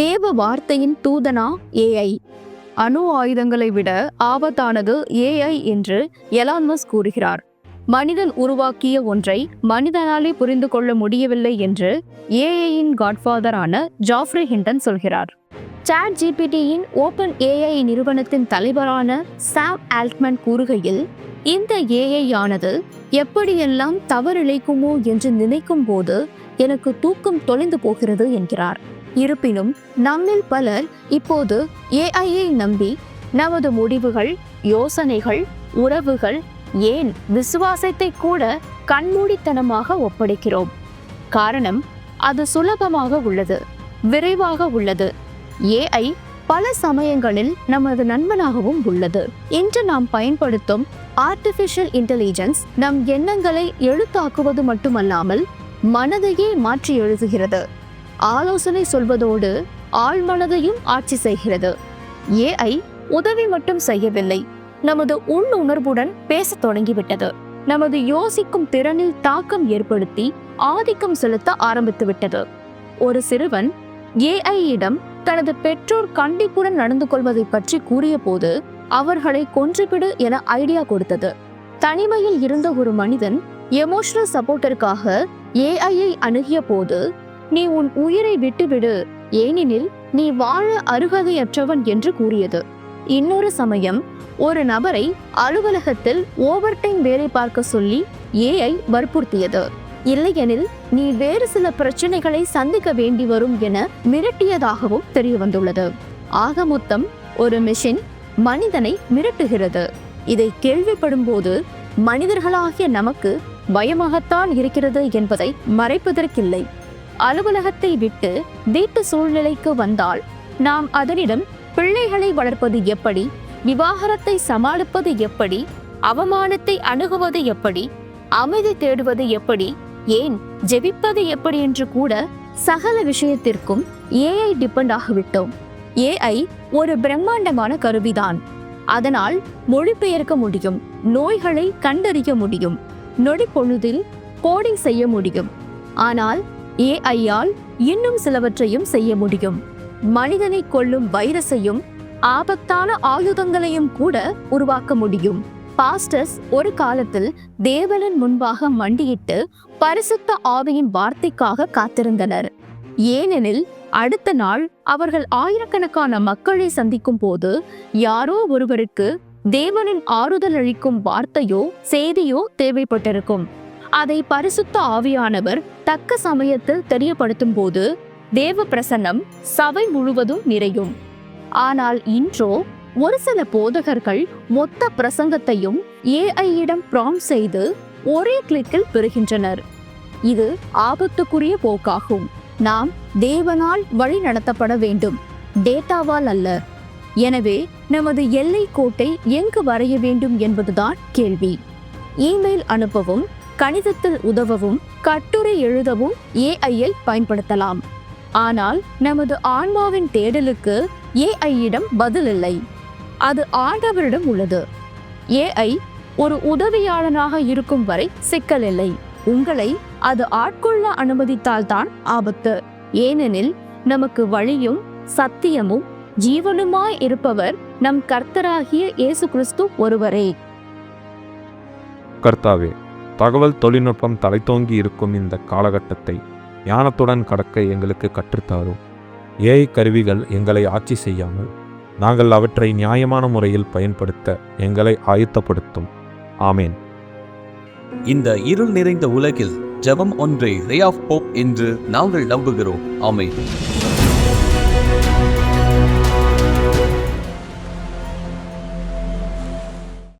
தேவ வார்த்தையின் தூதனா ஏஐ அணு ஆயுதங்களை விட ஆபத்தானது ஏஐ என்று எலான்மஸ் கூறுகிறார். மனிதன் உருவாக்கிய ஒன்றை மனிதனாலே புரிந்து கொள்ள முடியவில்லை என்று ஏஐயின் காட்ஃபாதரான ஜாஃப்ரி ஹிண்டன் சொல்கிறார். சாட் ஜிபிடியின் ஓபன் ஏஐ நிறுவனத்தின் தலைவரான சாம் ஆல்ட்மன் கூறுகையில் இந்த ஏஐ ஆனது எப்படியெல்லாம் தவறிழைக்குமோ என்று நினைக்கும் போது எனக்கு தூக்கம் தொலைந்து போகிறது என்கிறார். இருப்பினும் நம்மில் பலர் இப்போது ஏஐயை நம்பி நமது முடிவுகள் யோசனைகள் உறவுகள் ஏன் விசுவாசத்தை கூட கண்மூடித்தனமாக ஒப்படைக்கிறோம். காரணம் அது சுலபமாக உள்ளது விரைவாக உள்ளது. ஏஐ பல சமயங்களில் நமது நண்பனாகவும் உள்ளது. இன்று நாம் பயன்படுத்தும் ஆர்டிஃபிஷியல் இன்டெலிஜென்ஸ் நம் எண்ணங்களை எழுத்தாக்குவது மட்டுமல்லாமல் மனதையே மாற்றி எழுதுகிறது. ஆலோசனை சொல்வதோடு ஆழ்மனதையும் ஆட்சி செய்கிறது. ஏஐ உதவி மட்டும் செய்யவில்லை. நமது உள் உணர்வுடன் பேசத் தொடங்கிவிட்டது. நமது யோசிக்கும் திறனில் தாக்கம் ஏற்படுத்தி ஆதிக்கம் செலுத்த ஆரம்பித்து விட்டது. ஒரு சிறுவன் ஏஐயிடம் தனது பெற்றோர் கண்டிப்புடன் நடந்து கொள்வதை பற்றி கூறியபோது அவர்களை கொன்றுவிடு என ஐடியா கொடுத்தது. தனிமையில் இருந்த ஒரு மனிதன் எமோஷனல் சப்போர்ட்டிற்காக ஏஐயை அணுகிய போது நீ உன் உயிரை விட்டுவிடு. ஏனெனில் நீ வாழ அருகதையற்றவன் என்று கூறியது. இன்னொரு சமயம் ஒரு நபரை அலுவலகத்தில் ஓவர் டைம் வேலை பார்க்க சொல்லி ஏஐ வற்புறுத்தியது. இல்லையெனில் நீ வேறு சில பிரச்சனைகளை சந்திக்க வேண்டி வரும் என மிரட்டியதாகவும் தெரிய வந்துள்ளது ஆக மொத்தம் ஒரு மிஷின் மனிதனை மிரட்டுகிறது. இதை கேள்விப்படும் போது மனிதர்களாகிய நமக்கு பயமாகத்தான் இருக்கிறது என்பதை மறைப்பதற்கில்லை. அலுவலகத்தை விட்டு வீட்டு சூழ்நிலைக்கு வந்தால் நாம் அதனிடம் பிள்ளைகளை வளர்ப்பது எப்படி? விவாகரத்தை சமாளிப்பது எப்படி? அவமானத்தை அணுகுவது எப்படி? அமைதி தேடுவது எப்படி? ஏன் ஜெபிப்பது எப்படி என்று கூட சகல விஷயத்திற்கும் ஏஐ டிபெண்ட் ஆகிவிட்டோம். ஏஐ ஒரு பிரம்மாண்டமான கருவிதான். அதனால் மொழிபெயர்க்க முடியும் நோய்களை கண்டறிய முடியும் நொடி பொழுதில் கோடிங் செய்ய முடியும். ஆனால் ஏஐயால் இன்னும் சிலவற்றையும் செய்ய முடியும். மனிதனை கொல்லும் வைரஸையும் ஆபத்தான ஆயுதங்களையும் கூட உருவாக்க முடியும். பாஸ்டர்ஸ் ஒரு காலத்தில் தேவனின் முன்பாக மண்டியிட்டு பரிசுத்த ஆவியின் வார்த்தைக்காக காத்திருந்தனர். ஏனெனில் அடுத்த நாள் அவர்கள் ஆயிரக்கணக்கான மக்களை சந்திக்கும் போது யாரோ ஒருவருக்கு தேவனின் ஆறுதல் அளிக்கும் வார்த்தையோ செய்தியோ தேவைப்பட்டிருக்கும். அதை பரிசுத்த ஆவியானவர் தக்க சமயத்தில் தெரியப்படுத்தும் போது தேவ பிரசன்னம் சபை முழுவதும் நிறையும். ஆனால் இன்றோ ஒரு சில போதகர்கள் மொத்த பிரசங்கத்தையும் ஏஐயிடம் ப்ராம் செய்து ஒரே கிளிக்கில் பெறுகின்றனர். இது ஆபத்துக்குரிய போக்காகும். நாம் தேவனால் வழி நடத்தப்பட வேண்டும். டேட்டாவால் அல்ல. எனவே நமது எல்லை கோட்டை எங்கு வரைய வேண்டும் என்பதுதான் கேள்வி. இமெயில் அனுப்பவும் கணிதத்தில் உதவவும் கட்டுரை எழுதவும் ஏஐயை பயன்படுத்தலாம். ஆனால் நமது ஆன்மாவின் தேடலுக்கு ஏஐயிடம் பதில் இல்லை அது ஆண்டவரிடம் உள்ளது. ஏஐ ஒரு உதவியாளனாக இருக்கும் வரை சிக்கல் இல்லை உங்களை அது ஆட்கொள்ள அனுமதித்தால்தான் ஆபத்து. ஏனெனில் நமக்கு வழியும் சத்தியமும் ஜீவனுமாய் இருப்பவர் நம் கர்த்தராகிய இயேசு கிறிஸ்து ஒருவரே. கர்த்தாவே தகவல் தொழில்நுட்பம் தலைத்தோங்கி இருக்கும் இந்த காலகட்டத்தை ஞானத்துடன் கடக்க எங்களுக்கு கற்றுத்தாரும் ஏஐ கருவிகள் எங்களை ஆட்சி செய்யாமல் நாங்கள் அவற்றை நியாயமான முறையில் பயன்படுத்த எங்களை ஆயத்தப்படுத்தும். ஆமேன். இந்த இருள் நிறைந்த உலகில் ஜெபம் ஒன்றே ரே ஆஃப் போப் என்று நாங்கள் நம்புகிறோம். ஆமேன்.